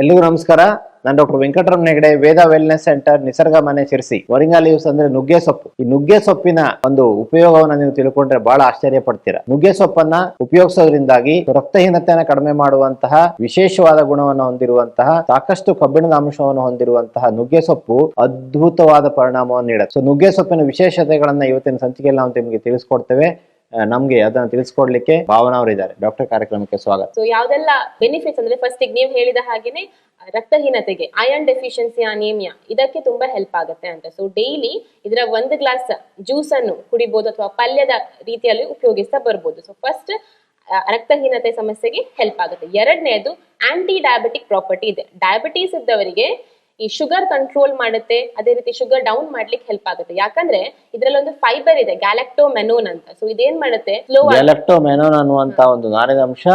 ಎಲ್ಲಿಗೂ ನಮಸ್ಕಾರ. ನಾನು ಡಾಕ್ಟರ್ ವೆಂಕಟರಮಣ ನೆಗಡೆ Veda wellness centre Nisarga Mane Sirsi, ವರಿಂಗಾ leaves ಅಂದ್ರೆ ನುಗ್ಗೆ ಸೊಪ್ಪು. ಈ ನುಗ್ಗೆ ಸೊಪ್ಪಿನ ಒಂದು ಉಪಯೋಗವನ್ನ ನೀವು ತಿಳ್ಕೊಂಡ್ರೆ ಬಹಳ ಆಶ್ಚರ್ಯ ಪಡ್ತೀರಾ. ನುಗ್ಗೆ ಸೊಪ್ಪನ್ನ ಉಪಯೋಗಿಸೋದ್ರಿಂದಾಗಿ ರಕ್ತಹೀನತೆಯನ್ನು ಕಡಿಮೆ ಮಾಡುವಂತಹ ವಿಶೇಷವಾದ ಗುಣವನ್ನು ಹೊಂದಿರುವಂತಹ, ಸಾಕಷ್ಟು ಕಬ್ಬಿಣದ ಅಂಶವನ್ನು ಹೊಂದಿರುವಂತಹ ನುಗ್ಗೆ ಸೊಪ್ಪು ಅದ್ಭುತವಾದ ಪರಿಣಾಮವನ್ನು ನೀಡುತ್ತೆ. ಸೊ ನುಗ್ಗೆ ಸೊಪ್ಪಿನ ವಿಶೇಷತೆಗಳನ್ನ ಇವತ್ತಿನ ಸಂಚಿಕೆಯಲ್ಲಿ ನಾವು ನಿಮಗೆ ತಿಳಿಸ್ಕೊಡ್ತೇವೆ. ನಮ್ಗೆ ಅದನ್ನ ತಿಳಿಸ್ಕೊಡ್ಲಿಕ್ಕೆ ಭಾವನಾ ಅವರಿದ್ದಾರೆ. ಡಾಕ್ಟರ್ ಕಾರ್ಯಕ್ರಮಕ್ಕೆ ಸ್ವಾಗತ. ಸೊ ಯಾವ್ದೆಲ್ಲ ಬೆನಿಫಿಟ್ಸ್ ಅಂದ್ರೆ ಫಸ್ಟ್ ನೀವು ಹೇಳಿದ ಹಾಗೇನೆ ರಕ್ತಹೀನತೆಗೆ ಐರನ್ ಡೆಫಿಷಿಯನ್ಸಿ ಅನೇಮಿಯಾ ಇದಕ್ಕೆ ತುಂಬಾ ಹೆಲ್ಪ್ ಆಗುತ್ತೆ ಅಂತ. ಸೊ ಡೈಲಿ ಇದರ ಒಂದು ಗ್ಲಾಸ್ ಜ್ಯೂಸ್ ಅನ್ನು ಕುಡಿಬಹುದು ಅಥವಾ ಪಲ್ಯದ ರೀತಿಯಲ್ಲಿ ಉಪಯೋಗಿಸ್ತಾ ಬರ್ಬೋದು. ಸೊ ಫಸ್ಟ್ ರಕ್ತಹೀನತೆ ಸಮಸ್ಯೆಗೆ ಹೆಲ್ಪ್ ಆಗುತ್ತೆ. ಎರಡನೇದು ಆಂಟಿ ಡಯಾಬಿಟಿಕ್ ಪ್ರಾಪರ್ಟಿ ಇದೆ. ಡಯಾಬಿಟೀಸ್ ಇದ್ದವರಿಗೆ ಈ ಶುಗರ್ ಕಂಟ್ರೋಲ್ ಮಾಡುತ್ತೆ ಅದೇ ರೀತಿ ಶುಗರ್ ಡೌನ್ ಮಾಡ್ಲಿಕ್ಕೆ ಹೆಲ್ಪ್ ಆಗುತ್ತೆ. ಯಾಕಂದ್ರೆ ಇದರಲ್ಲಿ ಒಂದು ಫೈಬರ್ ಇದೆ ಗ್ಯಾಲಕ್ಟೋ ಮೆನೋನ್ ಅಂತ. ಸೊ ಇದೇನ್ ಮಾಡುತ್ತೆ? ಸ್ಲೋ ಮೆನೋನ್ ಅನ್ನುವಂತ ಒಂದು ನಾರಿನ ಅಂಶ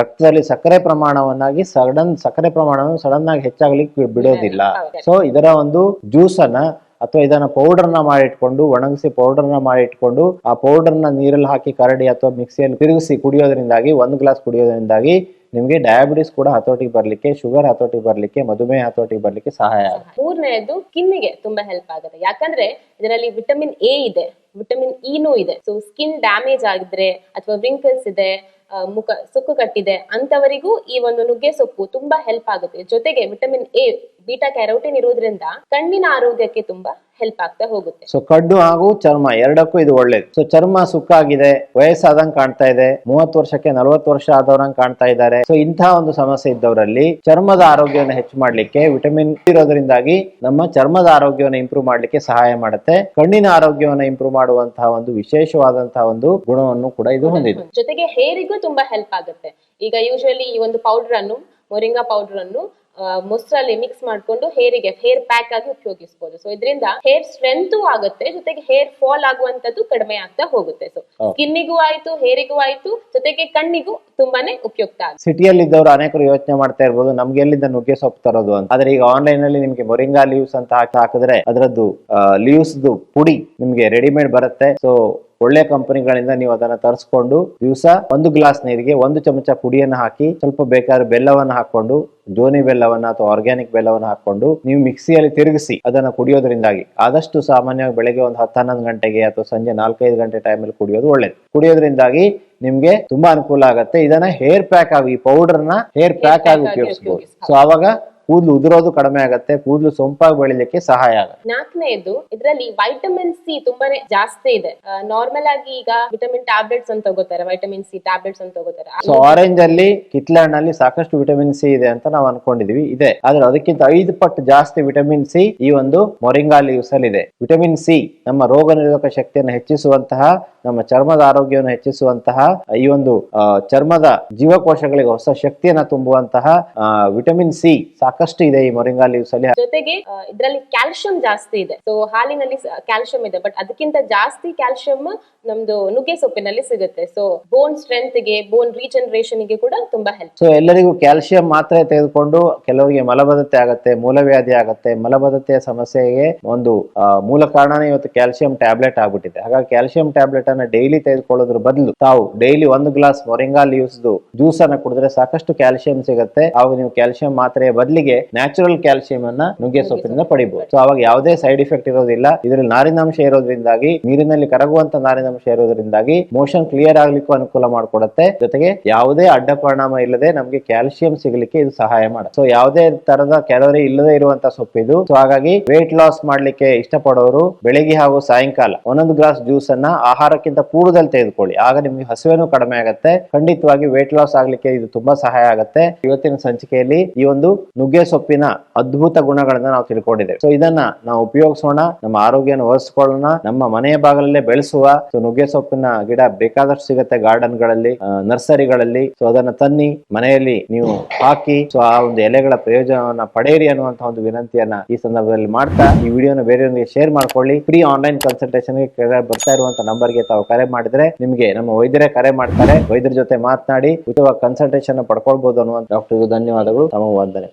ರಕ್ತದಲ್ಲಿ ಸಕ್ಕರೆ ಪ್ರಮಾಣವನ್ನಾಗಿ ಸಡನ್ ಸಕ್ಕರೆ ಪ್ರಮಾಣವನ್ನು ಸಡನ್ ಆಗಿ ಹೆಚ್ಚಾಗ್ಲಿಕ್ಕೆ ಬಿಡೋದಿಲ್ಲ. ಸೊ ಇದರ ಒಂದು ಜ್ಯೂಸ್ ಅನ್ನ ಅಥವಾ ಇದನ್ನ ಪೌಡರ್ನ ಮಾಡಿಟ್ಕೊಂಡು ಒಣಗಿಸಿ ಪೌಡರ್ನ ಮಾಡಿಟ್ಕೊಂಡು ಆ ಪೌಡರ್ನ ನೀರಲ್ಲಿ ಹಾಕಿ ಕರಡಿ ಅಥವಾ ಮಿಕ್ಸಿಯಲ್ಲಿ ತಿರುಗಿಸಿ ಕುಡಿಯೋದ್ರಿಂದಾಗಿ ಒಂದು ಗ್ಲಾಸ್ ಕುಡಿಯೋದ್ರಿಂದಾಗಿ ನಿಮ್ಗೆ ಡಯಾಬಿಟಿಸ್ ಕೂಡ ಹತೋಟಿಗೆ ಬರ್ಲಿಕ್ಕೆ ಶುಗರ್ ಹತೋಟಿಗೆ ಬರ್ಲಿಕ್ಕೆ, ಮಧುಮೇಹ ಹತೋಟಿಗೆ ಬರ್ಲಿಕ್ಕೆ ಸಹಾಯ ಆಗುತ್ತೆ. ಮೂರನೇದು ಕಿನ್ನಿಗೆ ತುಂಬಾ ಹೆಲ್ಪ್ ಆಗುತ್ತೆ. ಯಾಕಂದ್ರೆ ಇದರಲ್ಲಿ ವಿಟಮಿನ್ ಎ ಇದೆ ವಿಟಮಿನ್ ಇನೂ ಇದೆ. ಸೊ ಸ್ಕಿನ್ ಡ್ಯಾಮೇಜ್ ಆಗಿದ್ರೆ ಅಥವಾ ವ್ರಿಂಕಲ್ಸ್ ಇದೆ ಮುಖ ಸುಕ್ಕು ಕಟ್ಟಿದೆ ಅಂತವರಿಗೂ ಈ ಒಂದು ನುಗ್ಗೆ ಸೊಪ್ಪು ತುಂಬಾ ಹೆಲ್ಪ್ ಆಗುತ್ತೆ. ಜೊತೆಗೆ ವಿಟಮಿನ್ ಎ ಬೀಟಾ ಕ್ಯಾರೋಟಿನ್ ಇರೋದ್ರಿಂದ ಕಣ್ಣಿನ ಆರೋಗ್ಯಕ್ಕೆ ತುಂಬಾ ಹೆಲ್ಪ್ ಆಗ್ತಾ ಹೋಗುತ್ತೆ. ಸೊ ಕಡ್ಡು ಹಾಗೂ ಚರ್ಮ ಎರಡಕ್ಕೂ ಇದು ಒಳ್ಳೇದು. ಸೊ ಚರ್ಮ ಸುಕ್ಕಾಗಿದೆ ವಯಸ್ಸಾದಂಗ್ ಕಾಣ್ತಾ ಇದೆ ಮೂವತ್ತು ವರ್ಷಕ್ಕೆ ನಲವತ್ತು ವರ್ಷ ಆದವ್ರಂಗ್ ಕಾಣ್ತಾ ಇದ್ದಾರೆ. ಸೊ ಇಂತಹ ಒಂದು ಸಮಸ್ಯೆ ಇದ್ದವರಲ್ಲಿ ಚರ್ಮದ ಆರೋಗ್ಯವನ್ನು ಹೆಚ್ಚು ಮಾಡ್ಲಿಕ್ಕೆ ವಿಟಮಿನ್ ಇರೋದ್ರಿಂದಾಗಿ ನಮ್ಮ ಚರ್ಮದ ಆರೋಗ್ಯವನ್ನು ಇಂಪ್ರೂವ್ ಮಾಡ್ಲಿಕ್ಕೆ ಸಹಾಯ ಮಾಡುತ್ತೆ. ಕಣ್ಣಿನ ಆರೋಗ್ಯವನ್ನು ಇಂಪ್ರೂವ್ ಮಾಡುವಂತಹ ಒಂದು ವಿಶೇಷವಾದಂತಹ ಒಂದು ಗುಣವನ್ನು ಕೂಡ ಇದು ಹೊಂದಿದೆ. ಜೊತೆಗೆ ಹೇರಿಗೂ ತುಂಬಾ ಹೆಲ್ಪ್ ಆಗುತ್ತೆ. ಈಗ ಯೂಶಲಿ ಈ ಒಂದು ಪೌಡರ್ ಅನ್ನು ಮೊರಿಂಗಾ ಪೌಡರ್ ಅನ್ನು ಮೊಸರಲ್ಲಿ ಮಿಕ್ಸ್ ಮಾಡ್ಕೊಂಡು ಹೇರಿಗೆ ಹೇರ್ ಪ್ಯಾಕ್ ಆಗಿ ಉಪಯೋಗಿಸಬಹುದು ಸೊ ಇದರಿಂದ ಹೇರ್ ಸ್ಟ್ರೆಂತು ಆಗುತ್ತೆ ಜೊತೆಗೆ ಹೇರ್ ಫಾಲ್ ಆಗುವಂತದ್ದು ಕಡಿಮೆ ಆಗ್ತಾ ಹೋಗುತ್ತೆ. ಸೊ. ಸ್ಕಿನ್ನಿಗೂ ಆಯ್ತು ಹೇರಿಗೂ ಆಯ್ತು ಜೊತೆಗೆ ಕಣ್ಣಿಗೂ ತುಂಬಾನೇ ಉಪಯುಕ್ತ ಆಗುತ್ತೆ. ಸಿಟಿಯಲ್ಲಿ ಇದ್ದವರು ಅನೇಕರು ಯೋಚನೆ ಮಾಡ್ತಾ ಇರ್ಬೋದು ನಮ್ಗೆ ಎಲ್ಲಿಂದ ನುಗ್ಗೆ ಸೊಪ್ಪು ತರೋದು ಅಂತ. ಆದ್ರೆ ಈಗ ಆನ್ಲೈನ್ ಅಲ್ಲಿ ನಿಮ್ಗೆ ಮೊರಿಂಗಾ ಲೀವ್ಸ್ ಅಂತ ಹಾಕಿ ಹಾಕಿದ್ರೆ ಅದರದ್ದು ಲೀವ್ಸ್ ಪುಡಿ ನಿಮ್ಗೆ ರೆಡಿಮೇಡ್ ಬರುತ್ತೆ. ಸೊ ಒಳ್ಳೆ ಕಂಪನಿಗಳಿಂದ ನೀವು ಅದನ್ನ ತರಿಸ್ಕೊಂಡು ದಿವಸ ಒಂದು ಗ್ಲಾಸ್ ನೀರಿಗೆ ಒಂದು ಚಮಚ ಪುಡಿಯನ್ನು ಹಾಕಿ ಸ್ವಲ್ಪ ಬೇಕಾದ್ರೆ ಬೆಲ್ಲವನ್ನ ಹಾಕೊಂಡು, ಜೋನಿ ಬೆಲ್ಲವನ್ನ ಅಥವಾ ಆರ್ಗ್ಯಾನಿಕ್ ಬೆಲ್ಲವನ್ನ ಹಾಕೊಂಡು ನೀವು ಮಿಕ್ಸಿಯಲ್ಲಿ ತಿರುಗಿಸಿ ಅದನ್ನ ಕುಡಿಯೋದ್ರಿಂದಾಗಿ. ಆದಷ್ಟು ಸಾಮಾನ್ಯವಾಗಿ ಬೆಳಗ್ಗೆ ಒಂದು ಹತ್ತು ಹನ್ನೊಂದು ಗಂಟೆಗೆ ಅಥವಾ ಸಂಜೆ ನಾಲ್ಕೈದು ಗಂಟೆ ಟೈಮಲ್ಲಿ ಕುಡಿಯೋದು ಒಳ್ಳೇದು. ಕುಡಿಯೋದ್ರಿಂದಾಗಿ ನಿಮ್ಗೆ ತುಂಬಾ ಅನುಕೂಲ ಆಗುತ್ತೆ. ಇದನ್ನ ಹೇರ್ ಪ್ಯಾಕ್ ಆಗಿ, ಈ ಪೌಡರ್ನ ಹೇರ್ ಪ್ಯಾಕ್ ಆಗಿ ಉಪಯೋಗಿಸಬಹುದು. ಸೊ ಅವಾಗ ಕೂದಲು ಉದುರೋದು ಕಡಿಮೆ ಆಗುತ್ತೆ ಕೂದಲು ಸೊಂಪಾಗಿ ಬೆಳಿಲಿಕ್ಕೆ ಸಹಾಯ ಆಗುತ್ತೆ. ನಾಲ್ಕನೇದು ಇದರಲ್ಲಿ ವೈಟಮಿನ್ ಸಿ ತುಂಬಾನೇ ಜಾಸ್ತಿ ಇದೆ. ನಾರ್ಮಲ್ ಆಗಿ ಈಗ ವಿಟಮಿನ್ ಟ್ಯಾಬ್ಲೆಟ್ಸ್ ಅಂತ ತಗೋತಾರೆ ವೈಟಮಿನ್ ಸಿ ಟ್ಯಾಬ್ಲೆಟ್ಸ್ ಅಂತ ತಗೋತಾರೆ. ಸೊ ಆರೆಂಜ್ ಅಲ್ಲಿ ಕಿತ್ಲೆ ಹಣ್ಣಲ್ಲಿ ಸಾಕಷ್ಟು ವಿಟಮಿನ್ ಸಿ ಇದೆ ಅಂತ ನಾವು ಅನ್ಕೊಂಡಿದೀವಿ ಇದೆ. ಆದ್ರೆ ಅದಕ್ಕಿಂತ ಐದು ಪಟ್ಟು ಜಾಸ್ತಿ ವಿಟಮಿನ್ ಸಿ ಈ ಒಂದು ಮೊರಿಂಗಾ ಲೀವ್ಸ್ ಅಲ್ಲಿ ಇದೆ. ವಿಟಮಿನ್ ಸಿ ನಮ್ಮ ರೋಗ ನಿರೋಧಕ ಶಕ್ತಿಯನ್ನು ಹೆಚ್ಚಿಸುವಂತಹ ನಮ್ಮ ಚರ್ಮದ ಆರೋಗ್ಯವನ್ನು ಹೆಚ್ಚಿಸುವಂತಹ ಈ ಒಂದು ಚರ್ಮದ ಜೀವಕೋಶಗಳಿಗೆ ಹೊಸ ಶಕ್ತಿಯನ್ನ ತುಂಬುವಂತಹ ವಿಟಮಿನ್ ಸಿ ಸಾಕಷ್ಟು ಇದೆ ಈ ಮೊರಿಂಗಾ ಲೀವ್ಸ್ ಅಲ್ಲಿ ಜೊತೆಗೆ ಇದರಲ್ಲಿ ಕ್ಯಾಲ್ಸಿಯಂ ಜಾಸ್ತಿ ಇದೆ. ಸೊ ಹಾಲಿನಲ್ಲಿ ಕ್ಯಾಲ್ಸಿಯಂ ಇದೆ ಬಟ್ ಅದಕ್ಕಿಂತ ಜಾಸ್ತಿ ಕ್ಯಾಲ್ಸಿಯಂ ನಮ್ದು ನುಗ್ಗೆ ಸೊಪ್ಪಿನಲ್ಲಿ ಸಿಗುತ್ತೆ. ಸೊ ಬೋನ್ ಸ್ಟ್ರೆಂತ್ಗೆ ಬೋನ್ ರೀಜನರೇಷನ್ಗೆ ಕೂಡ ತುಂಬಾ ಹೆಲ್ಪ್ ಸೊ ಎಲ್ಲರಿಗೂ ಕ್ಯಾಲ್ಸಿಯಂ ಮಾತ್ರೆ ತೆಗೆದುಕೊಂಡು ಕೆಲವರಿಗೆ ಮಲಬದ್ಧತೆ ಆಗುತ್ತೆ ಮೂಲವ್ಯಾಧಿ ಆಗುತ್ತೆ. ಮಲಬದ್ಧತೆಯ ಸಮಸ್ಯೆಗೆ ಒಂದು ಮೂಲ ಕಾರಣನೇ ಇವತ್ತು ಕ್ಯಾಲ್ಸಿಯಂ ಟ್ಯಾಬ್ಲೆಟ್ ಆಗ್ಬಿಟ್ಟಿದೆ. ಹಾಗಾಗಿ ಕ್ಯಾಲ್ಸಿಯಂ ಟ್ಯಾಬ್ಲೆಟ್ ಅನ್ನ ಡೈಲಿ ತೆಗೆದುಕೊಳ್ಳೋದ್ರ ಬದಲು ತಾವು ಡೈಲಿ ಒಂದು ಗ್ಲಾಸ್ ಮೊರಿಂಗಾ ಲೀವ್ಸ್ ಜ್ಯೂಸ್ ಅನ್ನ ಕುಡಿದ್ರೆ ಸಾಕಷ್ಟು ಕ್ಯಾಲ್ಸಿಯಂ ಸಿಗುತ್ತೆ. ಅವಾಗ ನೀವು ಕ್ಯಾಲ್ಸಿಯಂ ಮಾತ್ರೆಯ ಬದಲಿಗೆ ನ್ಯಾಚುರಲ್ ಕ್ಯಾಲ್ಸಿಯಂ ಅನ್ನ ನುಗ್ಗೆ ಸೊಪ್ಪಿನಿಂದ ಪಡಿಬಹುದು ಸೊ ಅವಾಗ ಯಾವುದೇ ಸೈಡ್ ಇಫೆಕ್ಟ್ ಇರೋದಿಲ್ಲ. ಇದರಲ್ಲಿ ನಾರಿನಾಂಶ ಇರೋದ್ರಿಂದಾಗಿ ನೀರಿನಲ್ಲಿ ಕರಗುವಂತ ನಾರಿನಾಂಶ ಇರೋದ್ರಿಂದಾಗಿ ಮೋಷನ್ ಕ್ಲಿಯರ್ ಆಗ್ಲಿಕ್ಕೂ ಅನುಕೂಲ ಮಾಡಿಕೊಡುತ್ತೆ. ಜೊತೆಗೆ ಯಾವುದೇ ಅಡ್ಡ ಪರಿಣಾಮ ಇಲ್ಲದೆ ನಮಗೆ ಕ್ಯಾಲ್ಸಿಯಂ ಸಿಗಲಿಕ್ಕೆ ಇದು ಸಹಾಯ ಮಾಡುತ್ತೆ ಸೊ ಯಾವುದೇ ತರದ ಕ್ಯಾಲೋರಿ ಇಲ್ಲದೆ ಇರುವಂತ ಸೊಪ್ಪಿದು ಸೊ ಹಾಗಾಗಿ ವೇಟ್ ಲಾಸ್ ಮಾಡ್ಲಿಕ್ಕೆ ಇಷ್ಟಪಡೋರು ಬೆಳಿಗ್ಗೆ ಹಾಗೂ ಸಾಯಂಕಾಲ ಒಂದೊಂದು ಗ್ಲಾಸ್ ಜ್ಯೂಸ್ ಅನ್ನ ಆಹಾರಕ್ಕಿಂತ ಪೂರ್ವದಲ್ಲಿ ತೆಗೆದುಕೊಳ್ಳಿ. ಆಗ ನಿಮ್ಗೆ ಹಸುವೇನು ಕಡಿಮೆ ಆಗುತ್ತೆ. ಖಂಡಿತವಾಗಿ ವೇಟ್ ಲಾಸ್ ಆಗ್ಲಿಕ್ಕೆ ಇದು ತುಂಬಾ ಸಹಾಯ ಆಗುತ್ತೆ. ಇವತ್ತಿನ ಸಂಚಿಕೆಯಲ್ಲಿ ಈ ಒಂದು ನುಗ್ಗೆ ಸೊಪ್ಪಿನ ಅದ್ಭುತ ಗುಣಗಳನ್ನ ನಾವು ತಿಳ್ಕೊಂಡಿದ್ದೇವೆ. ಸೊ ಇದನ್ನ ನಾವು ಉಪಯೋಗಿಸೋಣ, ನಮ್ಮ ಆರೋಗ್ಯನ ಒರೆಸ್ಕೊಳ್ಳೋಣ, ನಮ್ಮ ಮನೆಯ ಭಾಗದಲ್ಲೇ ಬೆಳೆಸುವ ಸೊ ನುಗ್ಗೆ ಸೊಪ್ಪಿನ ಗಿಡ ಬೇಕಾದಷ್ಟು ಸಿಗುತ್ತೆ ಗಾರ್ಡನ್ಗಳಲ್ಲಿ ನರ್ಸರಿಗಳಲ್ಲಿ. ಸೊ ಅದನ್ನ ತನ್ನಿ, ಮನೆಯಲ್ಲಿ ನೀವು ಹಾಕಿ ಸೊ ಆ ಒಂದು ಎಲೆಗಳ ಪ್ರಯೋಜನವನ್ನ ಪಡೆಯಿರಿ ಅನ್ನುವಂತ ಒಂದು ವಿನಂತಿಯನ್ನ ಈ ಸಂದರ್ಭದಲ್ಲಿ ಮಾಡ್ತಾ, ಈ ವಿಡಿಯೋನ ಬೇರೆಯವರಿಗೆ ಶೇರ್ ಮಾಡ್ಕೊಳ್ಳಿ. ಫ್ರೀ ಆನ್ಲೈನ್ ಕನ್ಸಲ್ಟೇಷನ್ ಬರ್ತಾ ಇರುವಂತ ನಂಬರ್ಗೆ ತಾವು ಕರೆ ಮಾಡಿದ್ರೆ ನಿಮಗೆ ನಮ್ಮ ವೈದ್ಯರೇ ಕರೆ ಮಾಡ್ತಾರೆ. ವೈದ್ಯರ ಜೊತೆ ಮಾತನಾಡಿ ಉತ್ತಮ ಕನ್ಸಲ್ಟೇಷನ್ ಪಡ್ಕೊಳ್ಬಹುದು ಅನ್ನುವಂತ ಡಾಕ್ಟರ್ ಧನ್ಯವಾದಗಳು. ತಮ್ಮ ವಂದನೆ.